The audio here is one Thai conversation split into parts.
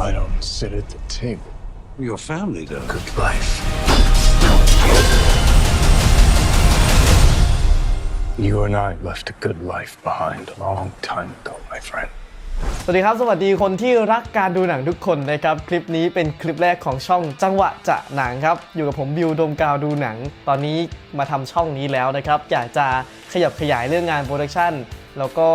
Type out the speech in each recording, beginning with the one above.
I don't sit at the table. Your family does. Good life. You and I left a good life behind a long time ago, my friend. สวัสดีครับ สวัสดีคนที่รักการดูหนังทุกคนนะครับ คลิปนี้เป็นคลิปแรกของช่องจังหวะจะหนังครับ อยู่กับผมบิวดมกาวดูหนัง ตอนนี้มาทำช่องนี้แล้วนะครับ อยากจะขยับขยายเรื่องงานโปรดักชันแล้วก็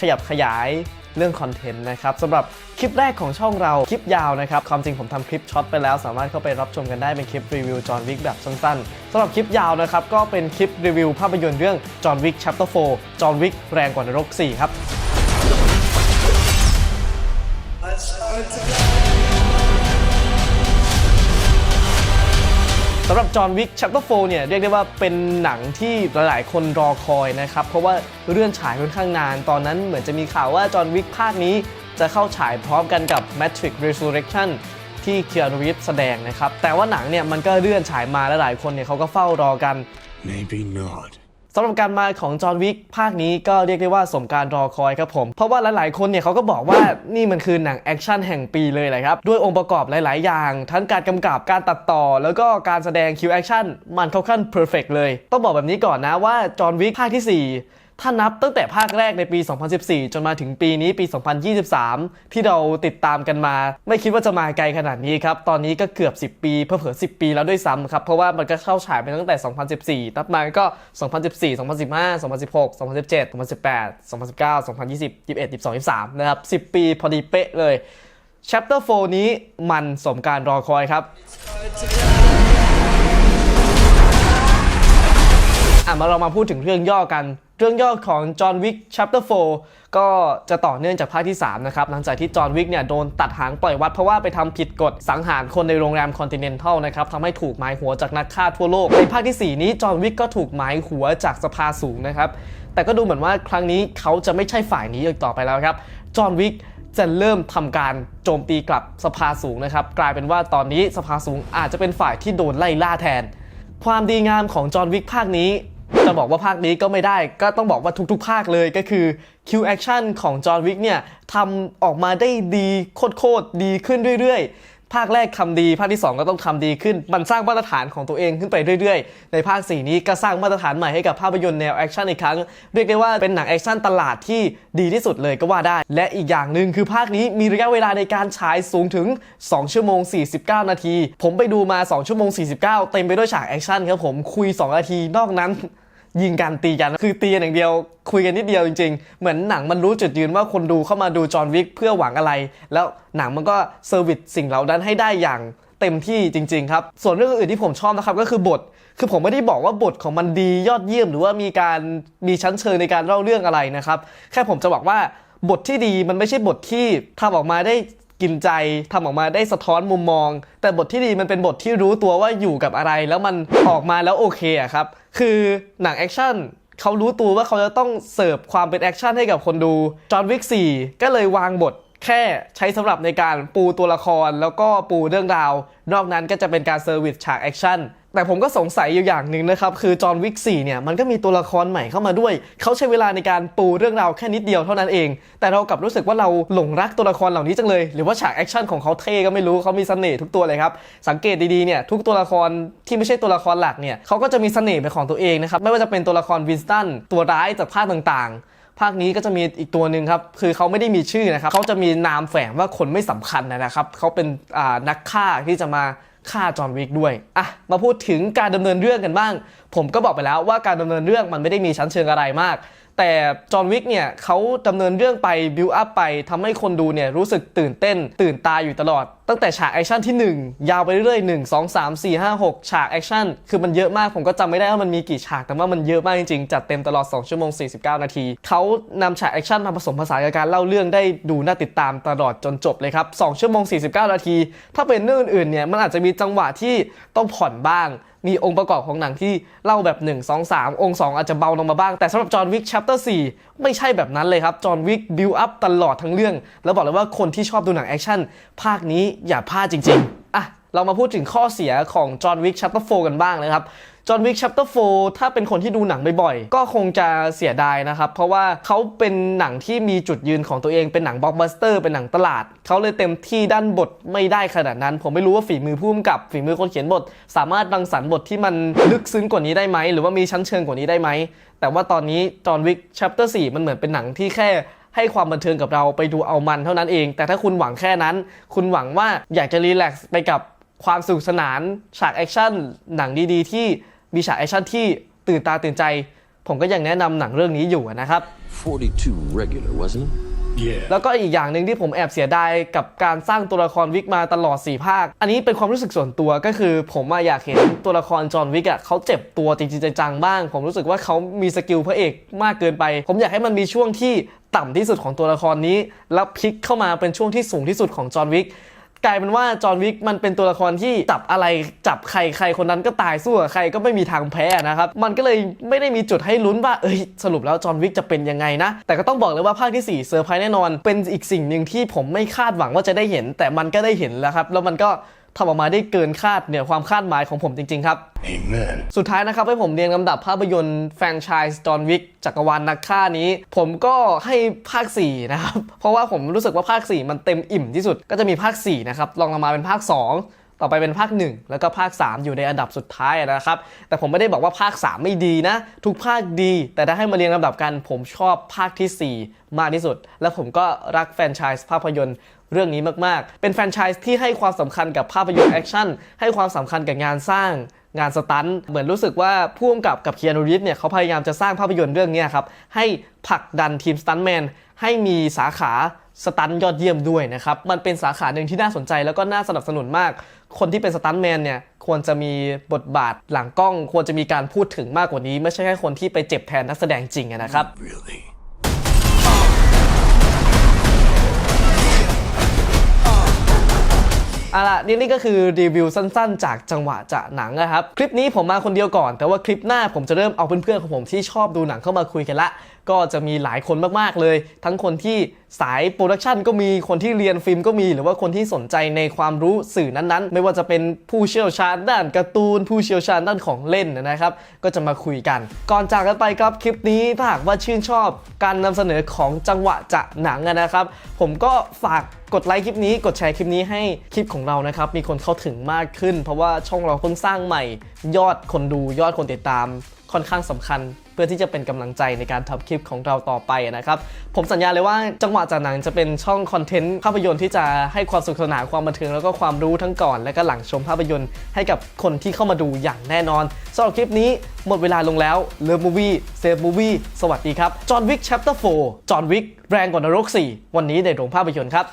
ขยับขยาย เรื่องคอนเทนต์นะครับสำหรับคลิปแรกของช่องเราคลิปยาวนะครับความจริงผมทำคลิปช็อตไปแล้ว สามารถเข้าไปรับชมกันได้เป็นคลิปรีวิวจอห์นวิกแบบสั้นๆสำหรับคลิปยาวนะครับก็เป็นคลิปรีวิวภาพยนตร์เรื่องจอห์นวิก chapter 4จอห์นวิกแรงกว่านรก 4 ครับสำหรับจอห์นวิกชัปเตอร์โฟเนี่ยเรียกได้ว่าเป็นหนังที่หลาย ๆ คนรอคอยนะครับ เพราะว่าเลื่อนฉายค่อนข้างนาน ตอนนั้นเหมือนจะมีข่าวว่าจอห์นวิกภาคนี้จะเข้าฉายพร้อมกันกับ Matrix Resurrection ที่เคียนูรีฟแสดงนะครับ แต่ว่าหนังเนี่ยมันก็เลื่อนฉายมาและหลายคนเนี่ยเขาก็เฝ้ารอกัน Maybe not. สำหรับการมาของจอห์นวิกภาคนี้ก็เรียกได้ว่าสมการรอคอยครับผม เพราะว่าหลายๆ คนเนี่ยเขาก็บอกว่านี่มันคือหนังแอคชั่นแห่งปีเลยแหละครับ ด้วยองค์ประกอบหลาย ๆ อย่าง ทั้งการกำกับการตัดต่อ แล้วก็การแสดงคิวแอคชั่นมันเข้าขั้นเพอร์เฟกเลย ต้องบอกแบบนี้ก่อนนะว่าจอห์นวิกภาคที่ 4 ถ้านับตั้งแต่ภาคแรกในปี 2014 จนมาถึงปีนี้ปี 2023 ที่เราติดตามกันมา ไม่คิดว่าจะมาไกลขนาดนี้ครับ ตอนนี้ก็เกือบ 10 ปีเพิ่เผื่อ10 ปีแล้วด้วยซ้ำครับ เพราะว่ามันก็เข้าฉายไปตั้งแต่ 2014ตับมาก็ 2014 2015 2016 2017 2018 2019 2020 21 22 23 นะครับ 10 ปีพอดีเป๊ะเลย Chapter 4 นี้มันสมการรอคอยครับอะมาเรามาพูดถึงเรื่องย่อกัน เรื่องย่อของ John Wick Chapter 4 ก็จะต่อเนื่องจากภาคที่ 3 นะครับ หลังจากที่จอห์นวิกเนี่ยโดนตัดหางปล่อยวัด เพราะว่าไปทำผิดกฎสังหารคนในโรงแรมคอนติเนนทัลนะครับทำให้ถูกหมายหัวจากนักฆ่าทั่วโลก ในภาคที่ 4 นี้จอห์นวิกก็ถูกหมายหัวจากสภาสูงนะครับ แต่ก็ดูเหมือนว่าครั้งนี้เขาจะไม่ใช่ฝ่ายนี้อีกต่อไปแล้วครับจอห์นวิกจะเริ่มทำการโจมตีกลับสภาสูงนะครับ กลายเป็นว่าตอนนี้สภาสูงอาจจะเป็นฝ่ายที่โดนไล่ล่าแทน ความดีงามของจอห์นวิกภาคนี้ จะบอกว่าภาคนี้ก็ไม่ได้ก็ต้องบอกว่าทุกๆ ภาคเลยก็คือคิวแอคชั่นของจอห์นวิกเนี่ยทำออกมาได้ดีโคตรๆดีขึ้นเรื่อยๆ ภาคแรกทำดี ภาคที่ 2 ก็ต้องทำดีขึ้น มันสร้างมาตรฐานของตัวเองขึ้นไปเรื่อยๆ ในภาค 4 นี้ก็สร้างมาตรฐานใหม่ให้กับภาพยนตร์แนวแอคชั่นอีกครั้ง เรียกได้ว่าเป็นหนังแอคชั่นตลาดที่ดีที่สุดเลยก็ว่าได้ และอีกอย่างหนึ่งคือภาคนี้มีระยะเวลาในการฉายสูงถึง 2 ชั่วโมง 49 นาที ผมไปดูมา 2 ชั่วโมง 49 เต็มไปด้วยฉากแอคชั่นครับผมคุย 2 นาทีนอกนั้น ยิงกันตีกัน คือตีกันอย่างเดียว คุยกันนิดเดียวจริง ๆ เหมือนหนังมันรู้จุดยืนว่าคนดูเข้ามาดูจอห์นวิกเพื่อหวังอะไร แล้วหนังมันก็เซอร์วิสสิ่งเหล่านั้นให้ได้อย่างเต็มที่จริง ๆ ครับ ส่วนเรื่องอื่นที่ผมชอบนะครับก็คือบท คือผมไม่ได้บอกว่าบทของมันดียอดเยี่ยม หรือว่ามีการมีชั้นเชิงในการเล่าเรื่องอะไรนะครับ แค่ผมจะบอกว่าบทที่ดีมันไม่ใช่บทที่ทำออกมาได้ กินใจทำออกมาได้สะท้อนมุมมอง แต่บทที่ดีมันเป็นบทที่รู้ตัวว่าอยู่กับอะไร แล้วมันออกมาแล้วโอเคอะครับ คือหนังแอคชั่นเขารู้ตัวว่าเขาจะต้องเสิร์ฟความเป็นแอคชั่นให้กับคนดูจอห์นวิกสี่ก็เลยวางบทแค่ใช้สำหรับในการปูตัวละครแล้วก็ปูเรื่องราว นอกนั้นก็จะเป็นการเซอร์วิสฉากแอคชั่น แต่ผมก็สงสัยอยู่อย่างหนึ่งนะครับ คือจอห์นวิก4เนี่ยมันก็มีตัวละครใหม่เข้ามาด้วย เขาใช้เวลาในการปูเรื่องราวแค่นิดเดียวเท่านั้นเอง แต่เรากลับรู้สึกว่าเราหลงรักตัวละครเหล่านี้จังเลย หรือว่าฉากแอคชั่นของเขาเท่ก็ไม่รู้เขามีเสน่ห์ทุกตัวเลยครับ สังเกตดีๆเนี่ยทุกตัวละครที่ไม่ใช่ตัวละครหลักเนี่ยเขาก็จะมีเสน่ห์เป็นของตัวเองนะครับไม่ว่าจะเป็นตัวละครวินสตันตัวร้ายจากภาคต่างๆภาคนี้ก็จะมีอีกตัวหนึ่งครับ คือเขาไม่ได้มีชื่อนะครับ เขาจะมีนามแฝงว่าคนไม่สำคัญนะครับ เขาเป็นนักฆ่าที่จะมา ฆ่าจอห์นวิกด้วยอะมาพูดถึงการดำเนินเรื่องกันบ้าง ผมก็บอกไปแล้วว่าการดำเนินเรื่องมันไม่ได้มีชั้นเชิงอะไรมาก แต่จอห์นวิกเนี่ยเขาดำเนินเรื่องไปบิวอัพไปทำให้คนดูเนี่ยรู้สึกตื่นเต้น ตื่นตาอยู่ตลอด ตั้งแต่ฉากแอคชั่นที่ 1 ยาวไปเรื่อยๆ 1 2 3 4 5 6 ฉากแอคชั่นคือมันเยอะมาก ผมก็จำไม่ได้ว่ามันมีกี่ฉากแต่ว่ามันเยอะมากจริงๆ จัดเต็มตลอด 2 ชั่วโมง 49 นาทีเขานำฉากแอคชั่นมาผสมผสานกับการเล่าเรื่องได้ดูน่าติดตามตลอดจนจบเลยครับ2ชั่วโมง 49 นาที ถ้าเป็นเรื่องอื่นๆเนี่ยมันอาจจะมีจังหวะที่ต้องผ่อนบ้าง มีองค์ประกอบของหนังที่เล่าแบบ 1 2 3 องค์ 2 อาจจะเบาลงมาบ้าง แต่สำหรับจอห์นวิกชัปเตอร์4ไม่ใช่แบบนั้นเลยครับจอห์นวิกบิวอัพตลอดทั้งเรื่อง แล้วบอกเลยว่าคนที่ชอบดูหนังแอคชั่นภาคนี้อย่าพลาดจริง ๆ อะ เรามาพูดถึงข้อเสียของจอห์นวิกชัปเตอร์4กันบ้างนะครับ จอห์นวิก chapter 4ถ้าเป็นคนที่ดูหนังบ่อยๆ ก็คงจะเสียดายนะครับ เพราะว่าเขาเป็นหนังที่มีจุดยืนของตัวเองเป็นหนังบล็อกบัสเตอร์เป็นหนังตลาด เขาเลยเต็มที่ด้านบทไม่ได้ขนาดนั้น ผมไม่รู้ว่าฝีมือผู้กำกับ ฝีมือคนเขียนบท สามารถรังสรรค์บทที่มันลึกซึ้งกว่านี้ได้ไหม หรือว่ามีชั้นเชิงกว่านี้ได้ไหม แต่ว่าตอนนี้จอห์นวิก chapter 4มันเหมือนเป็นหนังที่แค่ให้ความบันเทิงกับเราไปดูเอามันเท่านั้นเอง แต่ถ้าคุณหวังแค่นั้น คุณหวังว่าอยากจะรีแลกซ์ไปกับความสนุกสนานฉากแอคชั่นหนังดีๆที่ มีฉากแอคชั่นที่ตื่นตาตื่นใจ ผมก็ยังแนะนำหนังเรื่องนี้อยู่นะครับ 42 regular, wasn't it? Yeah. แล้วก็อีกอย่างหนึ่งที่ผมแอบเสียดายกับการสร้างตัวละครวิกมาตลอด 4 ภาค อันนี้เป็นความรู้สึกส่วนตัวก็คือ ผมอะอยากเห็นตัวละครจอห์นวิกอะเขาเจ็บตัวจริงๆจังๆบ้าง ผมรู้สึกว่าเขามีสกิลพระเอกมากเกินไป ผมอยากให้มันมีช่วงที่ต่ำที่สุดของตัวละครนี้ แล้วพลิกเข้ามาเป็นช่วงที่สูงที่สุดของจอห์นวิก กลายเป็นว่าจอห์นวิกมันเป็นตัวละครที่จับอะไรจับใครใครคนนั้นก็ตายสู้กับใครก็ไม่มีทางแพ้นะครับ มันก็เลยไม่ได้มีจุดให้ลุ้นว่าเอ้ยสรุปแล้วจอห์นวิกจะเป็นยังไงนะ แต่ก็ต้องบอกเลยว่าภาคที่4เซอร์ไพรส์แน่นอน เป็นอีกสิ่งหนึ่งที่ผมไม่คาดหวังว่าจะได้เห็น แต่มันก็ได้เห็นแล้วครับแล้วมันก็ ทำออกมาได้เกินคาดเหนือความคาดหมายของผมจริง ๆ ครับ Amen. สุดท้ายนะครับให้ผมเรียงลำดับภาพยนตร์แฟรนไชส์จอห์นวิกจักรวาลนักฆ่านี้ ผมก็ให้ภาค 4 นะครับ เพราะว่าผมรู้สึกว่าภาค 4 มันเต็มอิ่มที่สุดก็จะมีภาค 4 นะครับลองลงมาเป็นภาค 2 ต่อไปเป็นภาค 1 แล้วก็ภาค 3 อยู่ในอันดับสุดท้ายนะครับ แต่ผมไม่ได้บอกว่าภาค 3 ไม่ดีนะ ทุกภาคดี แต่ถ้าให้มาเรียงลำดับกัน ผมชอบภาคทีสี่4 มากที่สุด และผมก็รักแฟรนไชส์ภาพยนตร์เรื่องนี้มาก ๆ เป็นแฟรนไชส์ที่ให้ความสำคัญกับภาพยนตร์แอคชั่น ให้ความสำคัญกับงานสร้าง งานสตันเหมือนรู้สึกว่าพ่วงกับกับเคียนูรีฟเนี่ยเขาพยายามจะสร้างภาพยนตร์เรื่องนี้ครับ ให้ผลักดันทีมสตันแมนให้มีสาขาสตันยอดเยี่ยมด้วยนะครับ มันเป็นสาขาหนึ่งที่น่าสนใจแล้วก็น่าสนับสนุนมาก คนที่เป็นสตันแมนเนี่ยควรจะมีบทบาทหลังกล้อง ควรจะมีการพูดถึงมากกว่านี้ ไม่ใช่แค่คนที่ไปเจ็บแทนนักแสดงจริงนะครับ Really? เอาล่ะนี่นี่ก็คือรีวิวสั้นๆ จากจังหวะจะหนังนะครับ คลิปนี้ผมมาคนเดียวก่อน แต่ว่าคลิปหน้าผมจะเริ่มเอาเพื่อนๆของผมที่ชอบดูหนังเข้ามาคุยกันละ ก็จะมีหลายคนมากๆเลย ทั้งคนที่สายโปรดักชันก็มีคนที่เรียนฟิล์มก็มี หรือว่าคนที่สนใจในความรู้สื่อนั้นๆ ไม่ว่าจะเป็นผู้เชี่ยวชาญด้านการ์ตูน ผู้เชี่ยวชาญด้านของเล่นนะครับ ก็จะมาคุยกัน ก่อนจากกันไปครับคลิปนี้ถ้าหากว่าชื่นชอบการนำเสนอของจังหวะจะหนังนะครับ ผมก็ฝาก กดไลค์คลิปนี้กดแชร์คลิปนี้ให้คลิปของเรานะครับมีคนเข้าถึงมากขึ้น เพราะว่าช่องเราเพิ่งสร้างใหม่ ยอดคนดูยอดคนติดตามค่อนข้างสำคัญ เพื่อที่จะเป็นกำลังใจในการทำคลิปของเราต่อไปนะครับ ผมสัญญาเลยว่าจังหวะจากหนังจะเป็นช่องคอนเทนต์ภาพยนตร์ที่จะให้ความสนุขสนานความบันเทิงแล้วก็ความรู้ทั้งก่อน และก็หลังชมภาพยนตร์ให้กับคนที่เข้ามาดูอย่างแน่นอนสำหรับคลิปนี้หมดเวลาลงแล้วเลิฟมูวี่เซฟมูวี่สวัสดีครับจอห์นวิก chapter 4จอห์นวิกแรงกว่านรก 4 วันนี้ในโรงภาพยนตร์ครับ